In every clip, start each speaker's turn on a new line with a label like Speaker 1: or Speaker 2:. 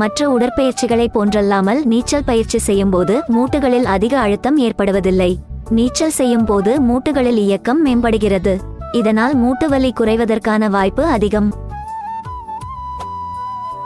Speaker 1: மற்ற உடற்பயிற்சிகளை போன்றல்லாமல் நீச்சல் பயிற்சி செய்யும்போது மூட்டுகளில் அதிக அழுத்தம் ஏற்படுவதில்லை. நீச்சல் செய்யும் போது மூட்டுகளில் இயக்கம் மேம்படுகிறது. இதனால் மூட்டு வலி குறைவதற்கான வாய்ப்பு அதிகம்.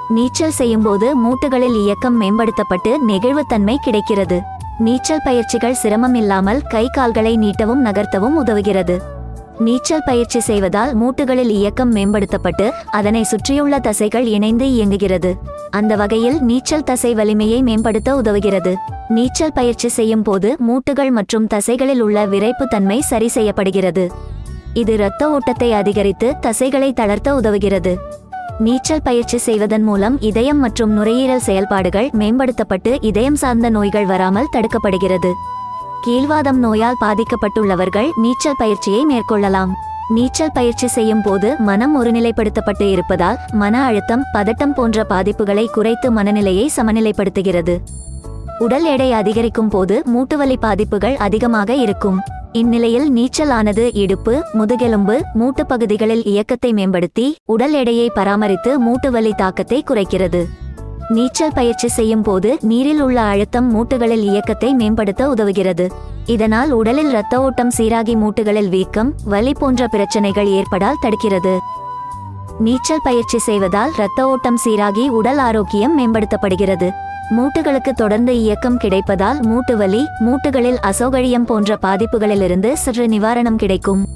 Speaker 1: நீச்சல் செய்யும்போது மூட்டுகளில் இயக்கம் மேம்படுத்தப்பட்டு நெகிழ்வுத்தன்மை கிடைக்கிறது. நீச்சல் பயிற்சிகள் சிரமம் இல்லாமல் கை கால்களை நீட்டவும் நகர்த்தவும் உதவுகிறது. நீச்சல் பயிற்சி செய்வதால் மூட்டுகளில் இயக்கம் மேம்படுத்தப்பட்டு அதனை சுற்றியுள்ள தசைகள் இணைந்து இயங்குகிறது. அந்த வகையில் நீச்சல் தசை வலிமையை மேம்படுத்த உதவுகிறது. நீச்சல் பயிற்சி செய்யும் போது மூட்டுகள் மற்றும் தசைகளில் உள்ள விரைப்புத்தன்மை சரி செய்யப்படுகிறது. இது இரத்த ஓட்டத்தை அதிகரித்து தசைகளை தளர்த்த உதவுகிறது. நீச்சல் பயிற்சி செய்வதன் மூலம் இதயம் மற்றும் நுரையீரல் செயல்பாடுகள் மேம்படுத்தப்பட்டு இதயம் சார்ந்த நோய்கள் வராமல் தடுக்கப்படுகிறது. கீழ்வாதம் நோயால் பாதிக்கப்பட்டுள்ளவர்கள் நீச்சல் பயிற்சியை மேற்கொள்ளலாம். நீச்சல் பயிற்சி செய்யும் போது மனம் ஒருநிலைப்படுத்தப்பட்டு இருப்பதால் மன அழுத்தம் பதட்டம் போன்ற பாதிப்புகளை குறைத்து மனநிலையை சமநிலைப்படுத்துகிறது. உடல் எடை அதிகரிக்கும் போது மூட்டுவலி பாதிப்புகள் அதிகமாக இருக்கும். இந்நிலையில் நீச்சல் ஆனது இடுப்பு முதுகெலும்பு மூட்டு பகுதிகளில் இயக்கத்தை மேம்படுத்தி உடல் எடையை பராமரித்து மூட்டுவலி தாக்கத்தை குறைக்கிறது. நீச்சல் பயிற்சி செய்யும் போது நீரில் உள்ள அழுத்தம் மூட்டுகளில் இயக்கத்தை மேம்படுத்த உதவுகிறது. இதனால் உடலில் இரத்த ஓட்டம் சீராகி மூட்டுகளில் வீக்கம் வலி போன்ற பிரச்சனைகள் ஏற்படால் தடுக்கிறது. நீச்சல் பயிற்சி செய்வதால் இரத்த ஓட்டம் சீராகி உடல் ஆரோக்கியம் மேம்படுத்தப்படுகிறது. மூட்டுகளுக்கு தொடர்ந்து இயக்கம் கிடைப்பதால் மூட்டு வலி மூட்டுகளில் அசௌகரியம் போன்ற பாதிப்புகளிலிருந்து சற்று நிவாரணம் கிடைக்கும்.